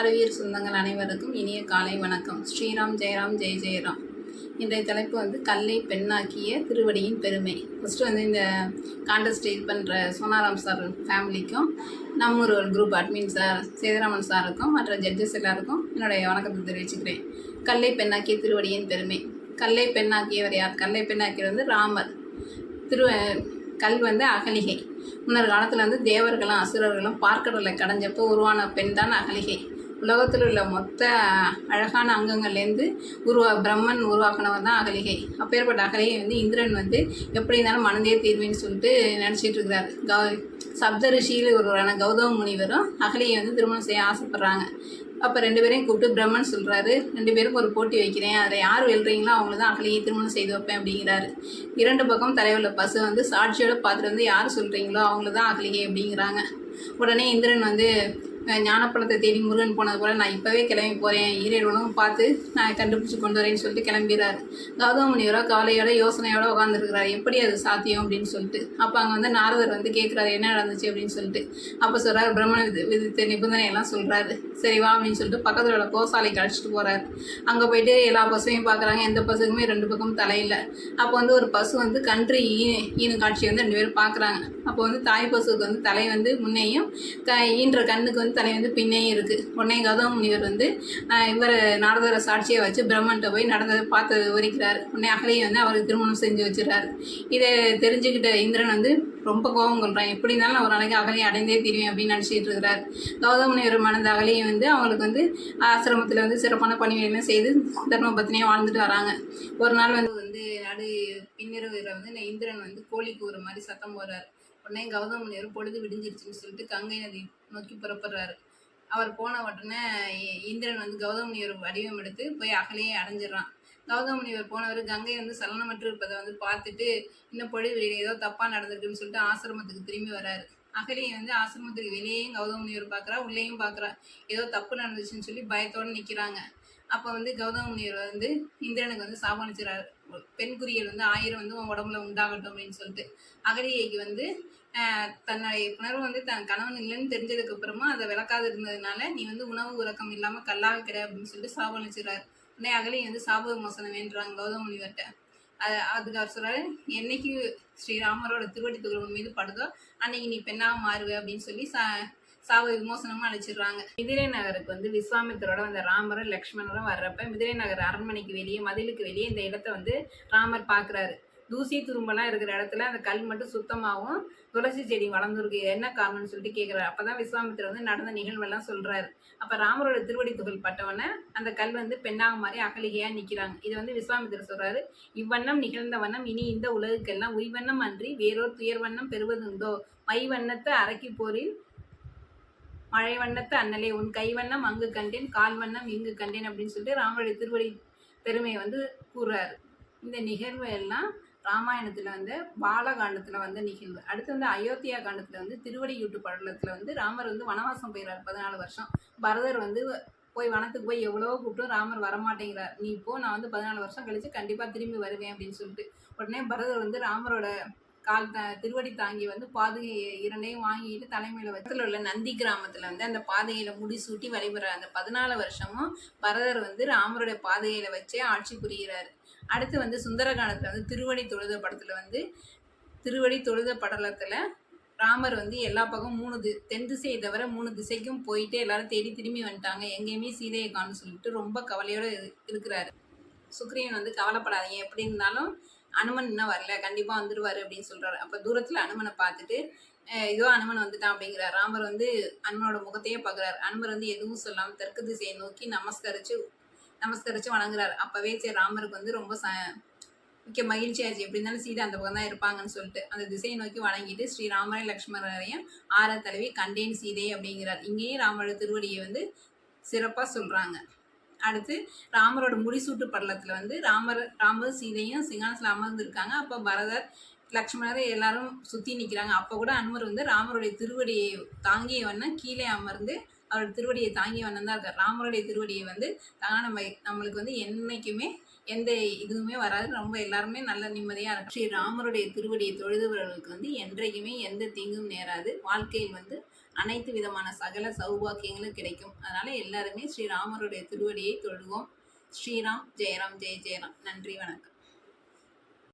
அறிவியல் சொந்தங்கள் அனைவருக்கும் இனிய காலை வணக்கம். ஸ்ரீராம் ஜெயராம் ஜெய ஜெயராம். இன்றைய தலைப்பு வந்து கல்லை பெண்ணாக்கிய திருவடியின் பெருமை. ஃபஸ்ட்டு வந்து இந்த காண்டஸ்ட் இது பண்ணுற சோனாராம் சார் ஃபேமிலிக்கும் நம்மூர் ஒரு குரூப் அட்மின் சார் சேதுராமன் சாருக்கும் மற்ற ஜட்ஜஸ் எல்லாருக்கும் என்னுடைய வணக்கத்தை தெரிவிச்சுக்கிறேன். கல்லை பெண்ணாக்கிய திருவடியின் பெருமை. கல்லை பெண்ணாக்கியவர் யார்? கல்லை பெண்ணாக்கியவர் வந்து ராமர். திரு கல் வந்து அகலிகை. முன்னர் காலத்தில் வந்து தேவர்களும் அசுரர்களும் பார்க்கடலை கடைஞ்சப்போ உருவான பெண் தான் அகலிகை. உலகத்தில் உள்ள மொத்த அழகான அங்கங்கள்லேருந்து உருவா பிரம்மன் உருவாக்கினவன் தான் அகலிகை. அப்பேற்பட்ட அகலிகை வந்து இந்திரன் வந்து எப்படி இருந்தாலும் மனதே தீர்வுன்னு சொல்லிட்டு நினச்சிட்டு இருக்கிறாரு. கௌ சப்த ரிஷியில் ஒருவரான கௌதம முனிவரும் அகலியை வந்து திருமணம் செய்ய ஆசைப்பட்றாங்க. அப்போ ரெண்டு பேரையும் கூப்பிட்டு பிரம்மன் சொல்கிறாரு ரெண்டு பேருக்கும் ஒரு போட்டி வைக்கிறேன். அதில் யார் வெல்றீங்களோ அவங்கள தான் அகலியை திருமணம் செய்து வைப்பேன் அப்படிங்கிறாரு. இரண்டு பக்கம் தலைவரில் பசு வந்து சாட்சியோட பார்த்துட்டு வந்து யார் சொல்கிறீங்களோ அவங்கள தான் அகலிகை அப்படிங்கிறாங்க. உடனே இந்திரன் வந்து ஞானப்பழத்தை தேடி முருகன் போனது போல் நான் இப்போவே கிளம்பி போகிறேன் ஈரேடு உலகம் பார்த்து நான் கண்டுபிடிச்சி கொண்டு வரேன்னு சொல்லிட்டு கிளம்பிடுறாரு. கௌதம முனிவரோ கவலையோட யோசனையோட உட்காந்துருக்கிறாரு எப்படி அது சாத்தியம் அப்படின்னு சொல்லிட்டு. அப்போ அங்கே வந்து நாரதர் வந்து கேட்குறாரு என்ன நடந்துச்சு? அப்படின்னு சொல்லிட்டு. அப்போ சொல்கிறார் பிரம்மண விதி விதித்த நிபந்தனையெல்லாம் சொல்கிறாரு சரி வா அப்படின்னு சொல்லிட்டு பக்கத்தில் உள்ள கோசாலைக்கு அழைச்சிட்டு போகிறாரு அங்கே போயிட்டு எல்லா பசுவையும் பார்க்குறாங்க எந்த பசுக்குமே ரெண்டு பக்கம் தலையில்லை அப்போ வந்து ஒரு பசு வந்து கன்று ஈ ஈனு காட்சி வந்து ரெண்டு பேரும் பார்க்குறாங்க அப்போ வந்து தாய் பசுவுக்கு வந்து தலை வந்து முன்னையும் த ஈன்ற கண்ணுக்கு வந்து தலை வந்து பின்னையும் இருக்குது உடனே கௌதம முனிவர் வந்து இவர் நாரதரை சாட்சியை வச்சு பிரம்மன்ட்ட போய் நடந்ததை பார்த்து விவரிக்கிறார். உடனே அகலையை வந்து அவருக்கு திருமணம் செஞ்சு வச்சிடறாரு. இதை தெரிஞ்சுக்கிட்ட இந்திரன் வந்து ரொம்ப கோபம் கொள்கிறான் எப்படி இருந்தாலும் நான் ஒரு நாளைக்கு அகலையை அடைந்தே தெரியும் அப்படின்னு நினச்சிட்டு இருக்கிறார். கௌதம முனிவர் மணந்த அகலையை வந்து அவங்களுக்கு வந்து ஆசிரமத்தில் வந்து சிறப்பான பணிகளை செய்து தர்ம பத்தினியாக வாழ்ந்துட்டு வராங்க. ஒரு நாள் வந்து வந்து நடு பின்னிரவில் வந்து இந்திரன் வந்து கோழி ஒரு மாதிரி சத்தம் போடுறாரு. உடனே கௌதம முனிவர் பொழுது விடிஞ்சிருச்சுன்னு சொல்லிட்டு கங்கை நதி நோக்கி புறப்படுறாரு. அவர் போன உடனே இ- இந்திரன் வந்து கௌதம முனிவர் வடிவம் எடுத்து போய் அகலையே அடைஞ்சிடறான். கௌதம முனிவர் போனவர் கங்கை வந்து சலனமற்று இருப்பதை வந்து பார்த்துட்டு இன்னும் பொழுது வெளியே ஏதோ தப்பாக நடந்திருக்குன்னு சொல்லிட்டு ஆசிரமத்துக்கு திரும்பி வராரு. அகலியை வந்து ஆசிரமத்துக்கு வெளியேயும் கௌதம முனிவர் பார்க்குறா உள்ளேயும் பார்க்குறா. ஏதோ தப்பு நடந்துச்சுன்னு சொல்லி பயத்தோடு நிற்கிறாங்க அப்போ வந்து கௌதம முனிவர் வந்து இந்திரனுக்கு வந்து சாபனிச்சுறாரு பெண் குறியல் வந்து ஆயிரம் வந்து உன் உடம்புல உண்டாகட்டும் அப்படின்னு சொல்லிட்டு. அகலியைக்கு வந்து தன்னுடைய புணர்வு வந்து தன் கணவன் இல்லைன்னு தெரிஞ்சதுக்கு அப்புறமா அதை விளக்காது இருந்ததுனால நீ வந்து உணவு உறக்கம் இல்லாமல் கல்லாக கிடையாது அப்படின்னு சொல்லிட்டு சாபனிச்சுறாரு உடனே அகலி வந்து சாப விமோசனம் வேண்டுறாங்க கௌதம முனிவர்கிட்ட அது அதுக்கு அவர் சொல்றாரு என்னைக்கு ஸ்ரீராமரோட திருவடி துகள் உன் மீது படுதோ அன்னைக்கு நீ பெண்ணாக மாறுவே அப்படின்னு சொல்லி சா சாவு விமோசனமா அழைச்சிடுறாங்க. மிதிரை நகருக்கு வந்து விஸ்வாமித்தரோட அந்த ராமரும் லக்ஷ்மணரும் வர்றப்ப மிதிரை நகர் அரண்மனைக்கு வெளியே மதிலுக்கு வெளியே இந்த இடத்த வந்து ராமர் பார்க்குறாரு தூசி துரும்பெல்லாம் இருக்கிற இடத்துல அந்த கல் மட்டும் சுத்தமாகவும் துளசி செடி வளர்ந்துருக்கு. என்ன காரணம்னு சொல்லிட்டு கேட்குறாரு அப்போ தான் விஸ்வாமித்தர் வந்து நடந்த நிகழ்வெல்லாம் சொல்கிறாரு அப்போ ராமரோட திருவடி துகள் பட்டவொடனே அந்த கல் வந்து பெண்ணாக மாதிரி அகலிகையாக நிற்கிறாங்க இது வந்து விஸ்வாமித்தர் சொல்கிறாரு இவ்வண்ணம் நிகழ்ந்த வண்ணம் இனி இந்த உலகுக்கெல்லாம் உய்வண்ணம் அன்றி வேறோர் துயர் வண்ணம் பெறுவதுண்டோ? மை வண்ணத்தை அரக்கி போரில் மழை வண்ணத்து அண்ணலே உன் கைவண்ணம் அங்கு கண்டேன் கால் வண்ணம் இங்கு கண்டேன் அப்படின்னு சொல்லிட்டு ராமருடைய திருவடி பெருமையை வந்து கூறுறாரு. இந்த நிகழ்வு எல்லாம் ராமாயணத்தில் வந்து பாலகாண்டத்தில் வந்த நிகழ்வு. அடுத்து வந்து அயோத்தியா காண்டத்தில் வந்து திருவடியூட்டு படலத்தில் வந்து ராமர் வந்து வனவாசம் போயிடுறார் பதினாலு வருஷம். பரதர் வந்து போய் வனத்துக்கு போய் எவ்வளவோ கூப்பிட்டும் ராமர் வரமாட்டேங்கிறார். நீ இப்போ நான் வந்து பதினாலு வருஷம் கழித்து கண்டிப்பாக திரும்பி வருவேன் அப்படின்னு சொல்லிட்டு உடனே பரதர் வந்து ராமரோட கால் த திருவடி தாங்கி வந்து பாதுகை இரண்டையும் வாங்கிட்டு தலைமையில் வச்சத்தில் உள்ள நந்தி கிராமத்தில் வந்து அந்த பாதையில் முடிசூட்டி வழிபடுற அந்த பதினாலு வருஷமும் பரதர் வந்து ராமருடைய பாதையில் வச்சே ஆட்சி புரிகிறார். அடுத்து வந்து சுந்தரகாண்டத்தில் வந்து திருவடி தொழுத படத்தில் வந்து திருவடி தொழுத படலத்தில் ராமர் வந்து எல்லா பக்கம் மூணு தி தென் திசையை தவிர மூணு திசைக்கும் போயிட்டு எல்லாரும் தேடி திரும்பி வந்துட்டாங்க. எங்கேயுமே சீதையை காணும்னு சொல்லிட்டு ரொம்ப கவலையோடு இருக்கிறாரு. சுக்ரீவன் வந்து கவலைப்படாதீங்க. எப்படி இருந்தாலும் அனுமன் இன்னும் வரல கண்டிப்பாக வந்துடுவார் அப்படின்னு சொல்கிறாரு அப்போ தூரத்தில் அனுமனை பார்த்துட்டு இதோ அனுமன் வந்துட்டான் அப்படிங்கிறார். ராமர் வந்து அனுமனோட முகத்தையே பார்க்குறாரு அனுமர் வந்து எதுவும் சொல்லாமல் தெற்கு திசையை நோக்கி நமஸ்கரித்து நமஸ்கரித்து வணங்குறாரு. அப்போவே சரி ராமருக்கு வந்து ரொம்ப ச மிக்க மகிழ்ச்சியாச்சு. எப்படி இருந்தாலும் சீதா அந்த பக்கம் தான் இருப்பாங்கன்னு சொல்லிட்டு அந்த திசையை நோக்கி வணங்கிட்டு ஸ்ரீராமரை லக்ஷ்மணரையும் ஆற தழுவி கண்டேன் சீதை அப்படிங்கிறார். இங்கேயும் ராமரோட திருவடியை வந்து சிறப்பாக சொல்கிறாங்க அடுத்து ராமரோட முடிசூட்டு படலத்தில் வந்து ராமர் ராமர் சீதையும் சிங்காசனத்தில் அமர்ந்திருக்காங்க. அப்போ பரதர் லக்ஷ்மணர் எல்லாரும் சுற்றி நிற்கிறாங்க அப்போ கூட அனுமர் வந்து ராமருடைய திருவடியை தாங்கிய வண்ணம் கீழே அமர்ந்து அவரோட திருவடியை தாங்கிய வண்ணம் தான் இருக்கார். ராமருடைய திருவடியை வந்து தாங்க நம்ம நம்மளுக்கு வந்து என்றைக்குமே எந்த இதுவுமே வராது. ரொம்ப எல்லாருமே நல்ல நிம்மதியாக இருக்கும் ஸ்ரீ ராமருடைய திருவடியை தொழுதுவர்களுக்கு வந்து என்றைக்குமே எந்த தீங்கும் நேராது. வாழ்க்கையில் வந்து அனைத்து விதமான சகல சௌபாக்கியங்களும் கிடைக்கும். அதனால் எல்லாருமே ஸ்ரீராமருடைய திருவடியை தொழுவோம். ஸ்ரீராம் ஜெயராம் ஜெய ஜெயராம். நன்றி வணக்கம்.